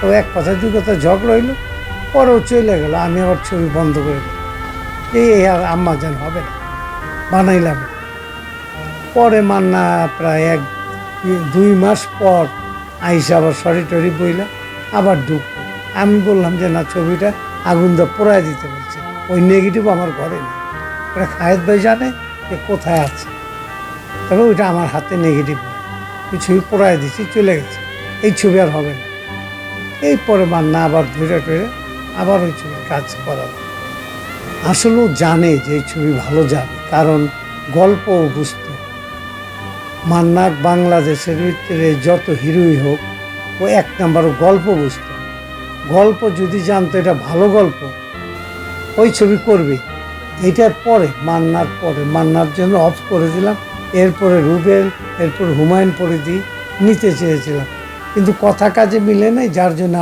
তো এক কথা দু কথা ঝগড়া হইল পরেও চলে গেল, আমি আবার ছবি বন্ধ করে দিলাম। এই আর আম্মা যেন হবে না, বানাইলাম। পরে মান্না প্রায় এক, দুই মাস পর আইসা আবার সরি টরি বইলা আবার ঢুকলো আমি বললাম যে, না, ছবিটা আগুন দা পোড়ায় দিতে বলছে, ওই নেগেটিভ আমার ঘরে নেই। ওটা খায়েদ ভাই জানে যে কোথায় আছে। তবে ওইটা আমার হাতে নেগেটিভ ওই ছবি পোড়ায় দিচ্ছি চলে গেছে। এই ছবি আর হবে না। এই পরে মান্না আবার ধরে টরে আবার ওই ছবির কাজ করা আসলেও জানে যে এই ছবি ভালো যাবে, কারণ গল্প বুঝতো। মান্নার বাংলাদেশের ভিতরে যত হিরোই হোক, ও এক নাম্বার গল্প বুঝতো। গল্প যদি জানতো এটা ভালো গল্প, ওই ছবি করবে। এটার পরে, মান্নার পরে, মান্নার জন্য অফ করে দিলাম। এরপরে রুবেল, এরপর হুমায়ুন পরে দিই নিতে চেয়েছিলাম। কিন্তু কথা কাজে মিলে নাই যার জন্য